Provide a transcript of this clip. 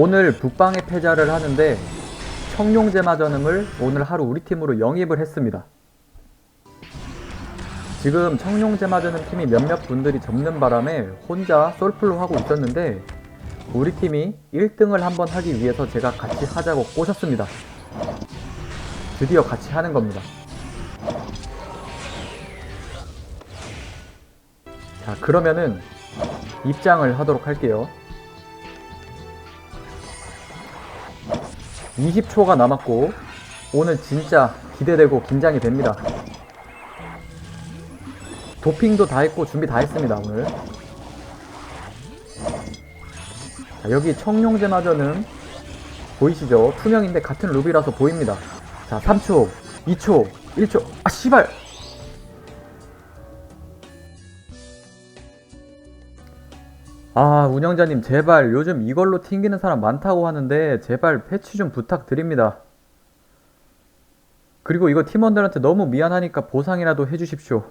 오늘 북방의 패자를 하는데 청룡제마전음을 오늘 하루 우리 팀으로 영입을 했습니다. 지금 청룡제마전음 팀이 몇몇 분들이 접는 바람에 혼자 솔플로 하고 있었는데 우리 팀이 1등을 한번 하기 위해서 제가 같이 하자고 꼬셨습니다. 드디어 같이 하는 겁니다. 자, 그러면은 입장을 하도록 할게요. 20초가 남았고 오늘 진짜 기대되고 긴장이 됩니다. 도핑도 다 했고 준비 다 했습니다 오늘. 자, 여기 청룡제 마저는 보이시죠? 투명인데 같은 루비라서 보입니다. 자 3초, 2초, 1초. 아 씨발. 아 운영자님 제발 요즘 이걸로 튕기는 사람 많다고 하는데 제발 패치 좀 부탁드립니다. 그리고 이거 팀원들한테 너무 미안하니까 보상이라도 해주십시오.